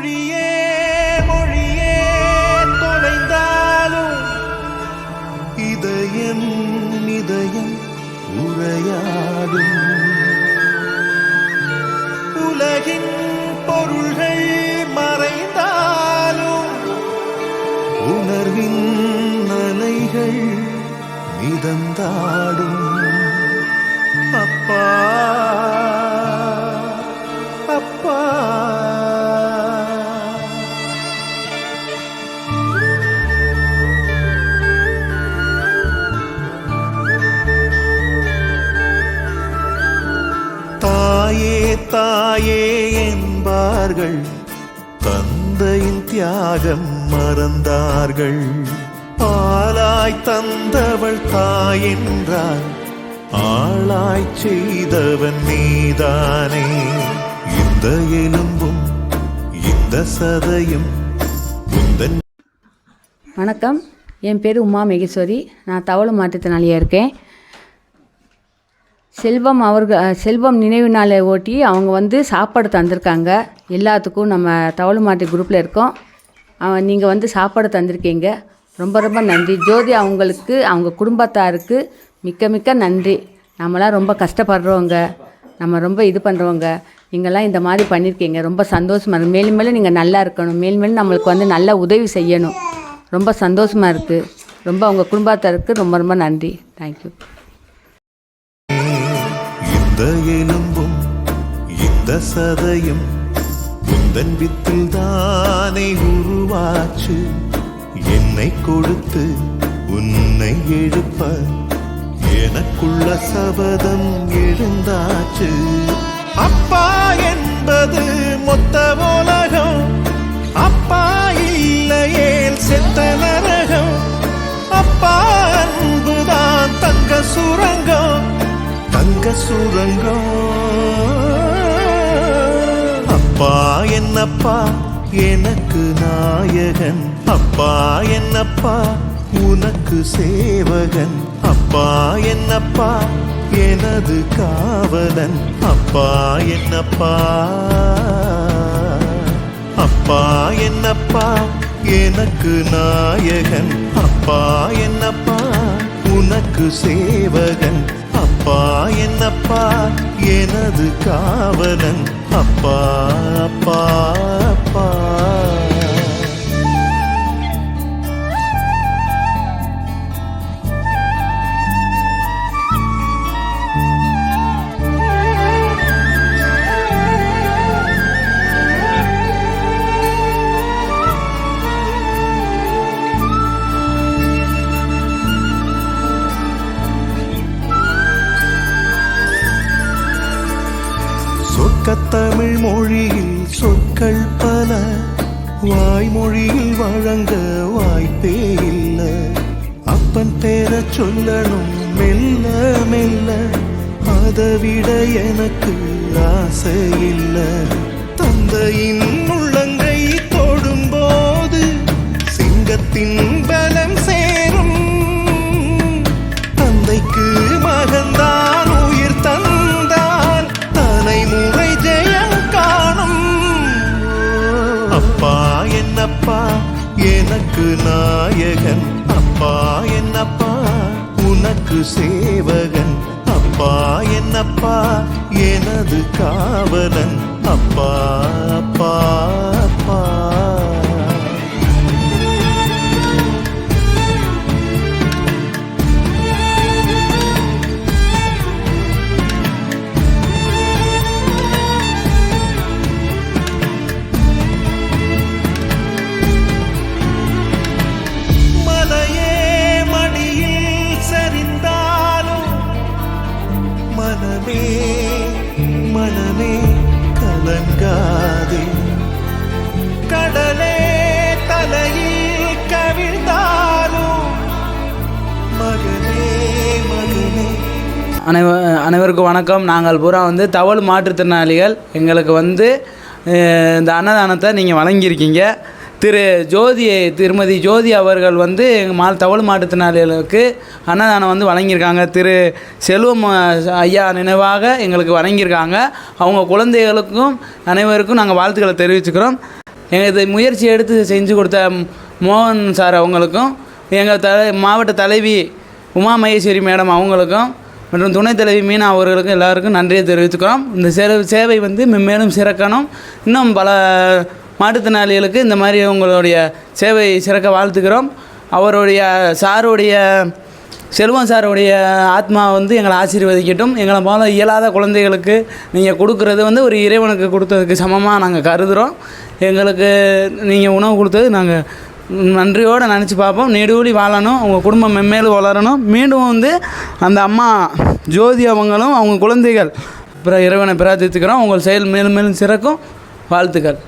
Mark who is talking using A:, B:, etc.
A: மொழியே மொழியே தொலைந்தாலும் இதயம் இதயம் உரையாடும். உலகின் பொருள்கள் மறைந்தாலும் உணர்வின் அலைகள் மிதந்தாடும். அப்பா அப்பா. தாயே என்பார்கள். தந்தையின் தியாகம் மறந்தார்கள். பாலாய் தந்தவள் தாயென்றார் ஆளாய் செய்தவன் நீதானே. இந்த எலும்பும் இந்த சதையும்
B: வணக்கம். என் பேர் உமா மகேஸ்வரி. நான் தவள மாற்றுத்திறனாளியாக இருக்கேன். செல்வம் அவர்கள் செல்வம் நினைவு நாளை ஓட்டி அவங்க வந்து சாப்பாடு தந்திருக்காங்க. எல்லாத்துக்கும் நம்ம தவளு மாட்டி குரூப்பில் இருக்கோம். நீங்கள் வந்து சாப்பாடு தந்திருக்கீங்க. ரொம்ப ரொம்ப நன்றி. ஜோதி அவங்களுக்கு அவங்க குடும்பத்தாருக்கு மிக்க மிக்க நன்றி. நம்மளாம் ரொம்ப கஷ்டப்படுறவங்க. நம்ம ரொம்ப இது பண்ணுறவங்க நீங்கள்லாம் இந்த மாதிரி பண்ணியிருக்கீங்க ரொம்ப சந்தோஷமாக இருக்கும் மேலும் மேலும் நீங்கள் நல்லா இருக்கணும். மேலும் மேலும் நம்மளுக்கு வந்து நல்ல உதவி செய்யணும். ரொம்ப சந்தோஷமாக இருக்குது ரொம்ப உங்கள் குடும்பத்தாருக்கு ரொம்ப ரொம்ப நன்றி. தேங்க்யூ
A: இந்த எலும்பும் இந்த சதையும் உந்தன் வித்தில் தானே உருவாச்சு. என்னை கொடுத்து உன்னை எழுப்ப எனக்குள்ள சபதம் எழுந்தாச்சு. அப்பா என்பது மொத்த உலகம். அப்பா இல்லையே செத்த நரகம். அப்பா அன்புதான் தங்க சுரங்க தங்க சுரங்கம் அப்பா என்னப்பா எனக்கு நாயகன். அப்பா என்னப்பா உனக்கு சேவகன். அப்பா என்னப்பா எனது காவலன். அப்பா என்னப்பா அப்பா என்னப்பா எனக்கு நாயகன். அப்பா என்னப்பா உனக்கு சேவகன். அப்பா என்னப்பா? எனது காவலன். அப்பா அப்பா அப்பா. சொற்கத்தமிழ் மொழியில் சொற்கள் பல வாய்மொழியில் வழங்க வாய்ப்பே இல்லை. அப்பன் பேர சொல்லணும் மெல்ல மெல்ல அதை விட எனக்கு ஆசை இல்லை. தந்தையின் உள்ளங்கை தொடும்போது சிங்கத்தின் எனக்கு நாயகன். அப்பா என்னப்பா? உனக்கு சேவகன். அப்பா என்னப்பா? எனது காவலன். அப்பா
C: அனைவ அனைவருக்கும் வணக்கம். நாங்கள் பூரா வந்து தவள் மாற்றுத்திறனாளிகள். எங்களுக்கு வந்து இந்த அன்னதானத்தை நீங்கள் வழங்கியிருக்கீங்க. திரு ஜோதி திருமதி ஜோதி அவர்கள் வந்து எங்கள் மா தவள் மாற்றுத்திறனாளிகளுக்கு அன்னதானம் வந்து வழங்கியிருக்காங்க. திரு செல்வம் ஐயா நினைவாக எங்களுக்கு வழங்கியிருக்காங்க. அவங்க குழந்தைகளுக்கும் அனைவருக்கும் நாங்கள் வாழ்த்துக்களை தெரிவிச்சுக்கிறோம். எங்கள் முயற்சி எடுத்து செஞ்சு கொடுத்த மோகன் சார் அவங்களுக்கும் எங்கள் தலை மாவட்ட தலைவி உமா மகேஸ்வரி மேடம் அவங்களுக்கும் மற்றும் துணைத் தலைவி மீனா அவர்களுக்கும் எல்லாருக்கும் நன்றியை தெரிவித்துக்கிறோம். இந்த சேவை சேவை வந்து மென்மேலும் சிறக்கணும். இன்னும் பல மாற்றுத்திறனாளிகளுக்கு இந்த மாதிரி உங்களுடைய சேவை சிறக்க வாழ்த்துக்கிறோம். அவருடைய சாருடைய செல்வம் சாருடைய ஆத்மா வந்து எங்களை ஆசீர்வதிக்கட்டும். எங்களை போல இயலாத குழந்தைகளுக்கு நீங்கள் கொடுக்குறது வந்து ஒரு இறைவனுக்கு கொடுத்ததுக்கு சமமாக நாங்கள் கருதுகிறோம் எங்களுக்கு நீங்கள் உணவு கொடுத்தது நாங்கள் நன்றியோடு நினச்சி பார்ப்போம். நெடுவழி வாழணும் அவங்க குடும்பம் மென்மேலும் வளரணும். மீண்டும் வந்து அந்த அம்மா ஜோதி அவங்களும் அவங்க குழந்தைகள் பிற இறைவனை பிரார்த்தித்துக்கிறோம் உங்கள் செயல் மேலும் மேலும் சிறக்கும். வாழ்த்துக்கள்.